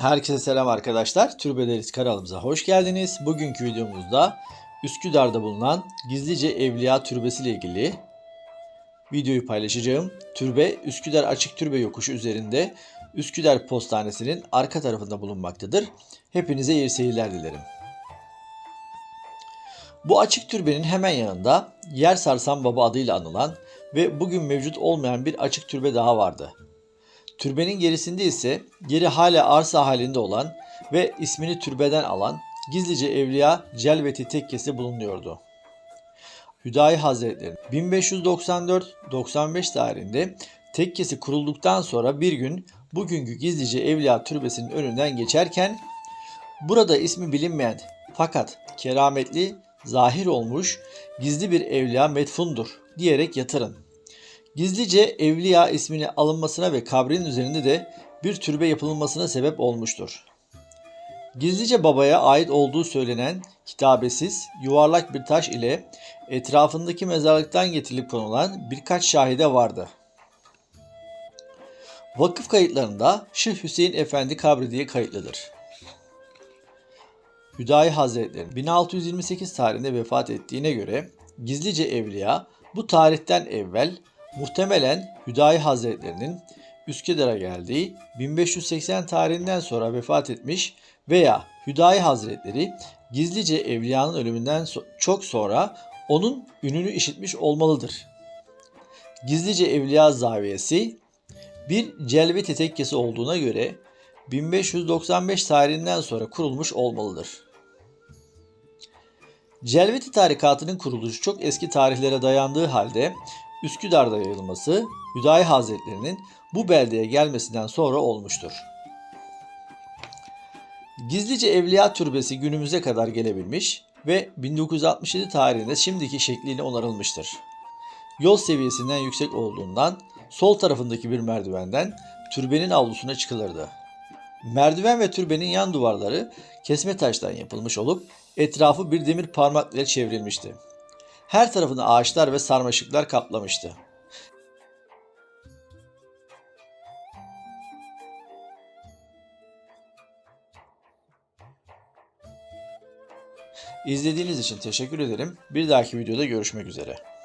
Herkese selam arkadaşlar. Türbederiz kanalımıza hoş geldiniz. Bugünkü videomuzda Üsküdar'da bulunan Gizlice Evliya Türbesi ile ilgili videoyu paylaşacağım. Türbe Üsküdar Açık Türbe Yokuşu üzerinde Üsküdar Postanesi'nin arka tarafında bulunmaktadır. Hepinize iyi seyirler dilerim. Bu açık türbenin hemen yanında Yer Sarsan Baba adıyla anılan ve bugün mevcut olmayan bir açık türbe daha vardı. Türbenin gerisinde ise yeri hala arsa halinde olan ve ismini türbeden alan gizlice Evliya Celveti Tekkesi bulunuyordu. Hüdayi Hazretleri 1594-95 tarihinde tekkesi kurulduktan sonra bir gün bugünkü gizlice Evliya Türbesi'nin önünden geçerken burada ismi bilinmeyen fakat kerametli zahir olmuş gizli bir evliya metfundur diyerek yatırın. Gizlice Evliya ismini alınmasına ve kabrinin üzerinde de bir türbe yapılmasına sebep olmuştur. Gizlice babaya ait olduğu söylenen kitabesiz yuvarlak bir taş ile etrafındaki mezarlıktan getirilip konulan birkaç şahide vardı. Vakıf kayıtlarında Şeyh Hüseyin Efendi kabri diye kayıtlıdır. Hüdayi Hazretleri 1628 tarihinde vefat ettiğine göre Gizlice Evliya bu tarihten evvel muhtemelen Hüdayi Hazretlerinin Üsküdar'a geldiği 1580 tarihinden sonra vefat etmiş veya Hüdayi Hazretleri Gizlice Evliya'nın ölümünden so- çok sonra onun ününü işitmiş olmalıdır. Gizlice Evliya Zaviyesi bir celveti tekkesi olduğuna göre 1595 tarihinden sonra kurulmuş olmalıdır. Celveti tarikatının kuruluşu çok eski tarihlere dayandığı halde Üsküdar'da yayılması Hüdayi Hazretlerinin bu beldeye gelmesinden sonra olmuştur. Gizlice Evliya Türbesi günümüze kadar gelebilmiş ve 1967 tarihinde şimdiki şekliyle onarılmıştır. Yol seviyesinden yüksek olduğundan sol tarafındaki bir merdivenden türbenin avlusuna çıkılırdı. Merdiven ve türbenin yan duvarları kesme taştan yapılmış olup etrafı bir demir parmak ile çevrilmişti. Her tarafını ağaçlar ve sarmaşıklar kaplamıştı. İzlediğiniz için teşekkür ederim. Bir dahaki videoda görüşmek üzere.